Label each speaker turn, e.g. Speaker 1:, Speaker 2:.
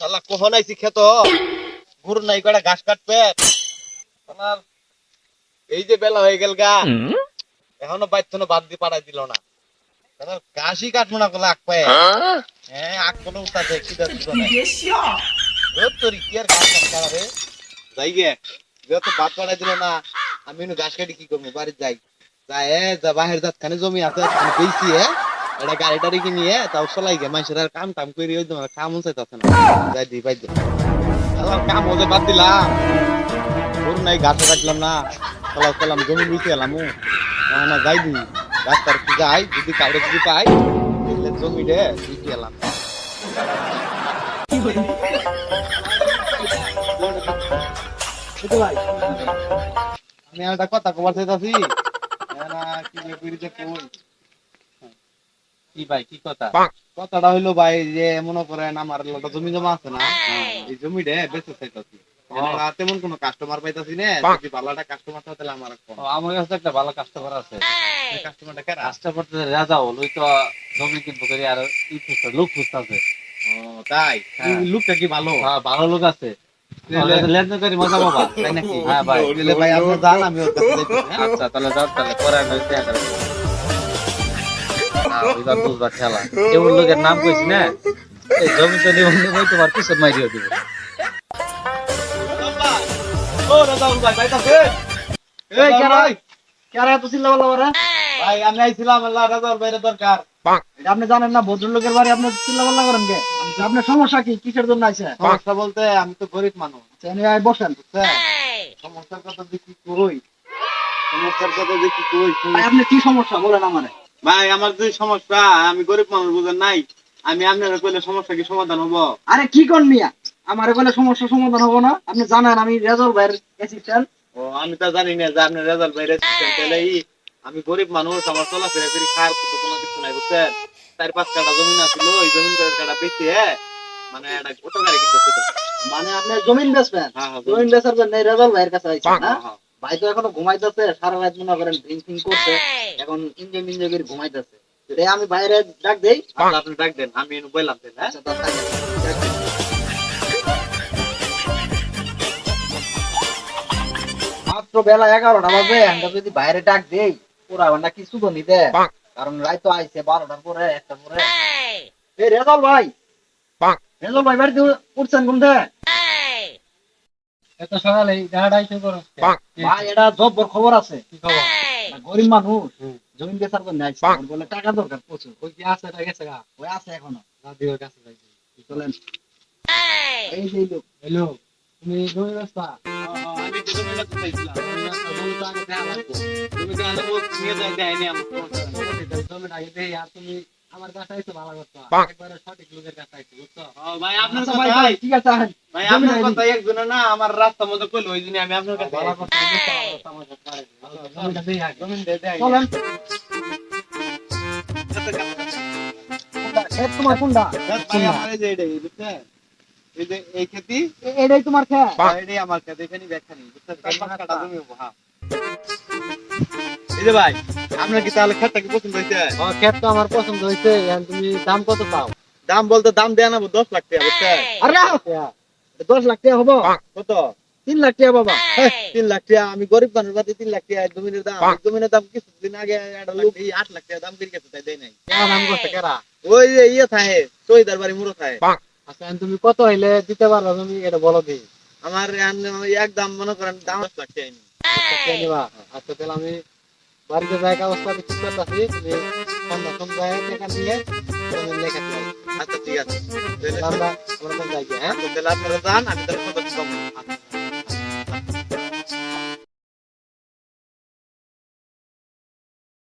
Speaker 1: শালা আইছি খেত। নাই কটা ঘাস কাটবে। শালার এই যে বেলা হয়ে গেল গা। এখনও বাদ দিয়ে পাঠাই দিল না। শালার ঘাসই কাটবো না কলে আক পায়ে হ্যাঁ আক কোনো উঠাতে কি দেখছ তোর কি আর ঘাস কাটা রে যাই গে যেহেতু বাদ পাঠাই দিল না আমি ঘাস কাটি কি করব? বাড়ি যাই। যাই এ যা বাহির যাত খানে জমি আছে হ্যাঁ এটা গাড়ি টাড়ি কিনিয়ে তাও চলাই গে মানুষের আর কাম টাম করে ওই তোমার কাম চাইতেছে না যাই দি পাই কাম হতে বাদ দিলাম। গরু নাই গাছ কাটলাম না। চলাম জমি বুঝতে গেলাম না যাই দি। রাস্তার যাই যদি কাউরে যদি পাই তাহলে জমি রে বুঝতে গেলাম আমি একটা কথা কবার চাইতাছি। না কি কই।
Speaker 2: কি ভাই কি কথা?
Speaker 1: কথাটা হইল ভাই যে মনে করেন আমার একটা জমি জমা আছে না এই। জমিটা বেঁচে চাইতাছি। তেমন কোনো কাস্টমার পাইতাছি না যদি ভালো একটা কাস্টমার থাকে তাহলে আমার
Speaker 2: আমার কাছে একটা ভালো কাস্টমার আছে।
Speaker 1: কাস্টমারটা কেরা?
Speaker 2: কাস্টমার রাজা হল ওই তো জমি কিনবো করে আর ই খুঁজতে লোক খুঁজতেছে
Speaker 1: তাই?
Speaker 2: হ্যাঁ।
Speaker 1: লোকটা কি ভালো?
Speaker 2: হ্যাঁ ভালো লোক আছে। লেনদেন করে মজা পাবা
Speaker 1: তাই নাকি?
Speaker 2: হ্যাঁ ভাই।
Speaker 1: ভাই আপনি যান আমি হ্যাঁ?
Speaker 2: আচ্ছা তাহলে যাও তাহলে পরে আমি এবার বুঝবা খেলা। কেমন লোকের নাম কইছি না? এই জমি তো নিবন্ধ বই তোমার পিছন মাইরিয়ে দিব।
Speaker 1: ও রাজাউল ভাই পাইতাছে
Speaker 2: এই কেরা? কেরা এত চিল্লা বলা
Speaker 1: ভাই আমি আইছিলাম আল্লাহ রাজাউল ভাইয়ের দরকার।
Speaker 3: আপনি জানেন না ভদ্রলোকের বাড়ি আপনি চিল্লা পাল্লা করেন কে? আপনার সমস্যা কি? কিসের জন্য আছে
Speaker 1: সমস্যা বলতে আমি তো গরিব মানুষ।
Speaker 3: বসেন।
Speaker 1: সমস্যার কথা কি কই? সমস্যার কথা কি কই?
Speaker 3: আপনি কি সমস্যা বলেন আমারে?
Speaker 1: ভাই আমার যে সমস্যা। আমি গরিব মানুষ বুঝেন নাই। আমি আপনারা কইলে সমস্যা কি সমাধান হব?
Speaker 3: আরে কি কোন মিয়া? আমার বলে সমস্যা সমাধান হব না। আপনি জানেন আমি রেজল ভাইয়ের অ্যাসিস্ট্যান্ট
Speaker 1: ও আমি তো জানি না যে আপনি রেজাল্ট বাইরে তাহলে ই আমি গরিব মানুষ আমার চলাফেরা করি খাওয়ার তো কোনো কিছু নাই বুঝছেন? চার পাঁচ কাটা জমিন আছিল ওই জমিন কাটা বেশি হ্যাঁ? মানে একটা অটো গাড়ি কিনতে
Speaker 3: মানে আপনি জমিন বেচবেন?
Speaker 1: হ্যাঁ হ্যাঁ
Speaker 3: জমিন। বেচার জন্য রেজল ভাইয়ের কাছে আইছেন না?
Speaker 1: হ্যাঁ,
Speaker 3: ভাই তো এখনও ঘুমাইতেছে সারা রাত মনে করেন ড্রিঙ্কিং করছে এখন ইঞ্জয় মিঞ্জয় করে ঘুমাইতেছে। রে আমি বাইরে ডাক দেই
Speaker 1: আপনি ডাক দেন আমি এনে বললাম দেন হ্যাঁ
Speaker 3: আচ্ছা। মাত্র বেলা এগারোটা বাজে আমরা যদি বাইরে ডাক দেই ওরা না কিছু তো নিতে কারণ রাত তো আইছে বারোটার পরে একটা পরে। এই! রেজল ভাই! রেজল ভাই বাড়িতে উঠছেন ঘুম থেকে
Speaker 2: এত সকালে গাড়াই তো করো
Speaker 3: ভাই এটা জব্বর খবর আছে।
Speaker 2: কি খবর?
Speaker 3: গরিব মানুষ। জমিন বেচার জন্য আইছে। বলে টাকা দরকার প্রচুর।
Speaker 2: ওই কি আছে এটা গেছে গা।
Speaker 3: ওই আছে এখনও।
Speaker 2: রাদিওর কাছে যাইছি
Speaker 3: চলেন। এই। সেই লোক।
Speaker 2: হ্যালো তুমি জমি ব্যবস্থা
Speaker 1: আমি তো জমি বেচতে চাইছিলাম।
Speaker 2: জমি তো আগে দেওয়া লাগবে।
Speaker 1: জমি তো ও নিয়ে যায় দেয়নি আমার
Speaker 2: জমি আগে দেই আর তুমি আমার কাছে আইছো ভালো করতো। একবারে সঠিক লোকের কাছে আইছো বুঝছ?
Speaker 1: ভাই আপনার
Speaker 3: আচ্ছা
Speaker 1: কথা
Speaker 3: ভাই ভাই ঠিক আছে
Speaker 1: ভাই আপনার কথা একজনে না আমার রাস্তার মধ্যে কইলো ওই জন্য আমি আপনার কাছে
Speaker 2: ভালো
Speaker 1: আইছি।
Speaker 2: করতো বুঝছ? আমার কাছে পারে জমিটা দেই আগে।
Speaker 1: জমিন দে দেয়
Speaker 3: চলেন। খেত তোমার কোনটা?
Speaker 1: ভাই আমার এই যে এটাই বুঝছেন? এই যে এই খেতি
Speaker 3: এটাই তোমার খেত।
Speaker 1: এটাই আমার খেত এখানে ব্যাখ্যা নেই পাঁচ জমি হ্যাঁ। এই যে ভাই আপনার কি তাহলে খেতটা কি পছন্দ হয়েছে
Speaker 2: ও ক্ষেত তো আমার পছন্দ হইছে এখন তুমি দাম কত পাও?
Speaker 1: দাম বলতে দাম দেয়া না দশ লাখ টাকা
Speaker 3: আরে দশ লাখ টাকা হব?
Speaker 1: কত?
Speaker 3: তিন লাখ টাকা বাবা
Speaker 1: তিন লাখ টাকা। আমি গরিব মানুষ বাদে তিন লাখ টাকা জমিনের দাম। জমিনের দাম কিছুদিন আগে একটা লোক এই আট লাখ টাকা দাম বেরিয়ে গেছে তাই দেয় নাই।
Speaker 2: করছে কেরা?
Speaker 1: ওই যে ইয়ে থাকে শহীদার বাড়ি মুড়ো থাকে
Speaker 2: আচ্ছা তুমি কত হইলে দিতে পারো তুমি এটা বলো দি
Speaker 1: আমার একদম মনে করেন দাম লাখ টাকা।
Speaker 2: আচ্ছা, তাহলে আমি বাড়িতে ঠিক
Speaker 1: আচ্ছা ঠিক আছে।
Speaker 2: আমরা যাই হ্যাঁ?
Speaker 1: যান আমি তাহলে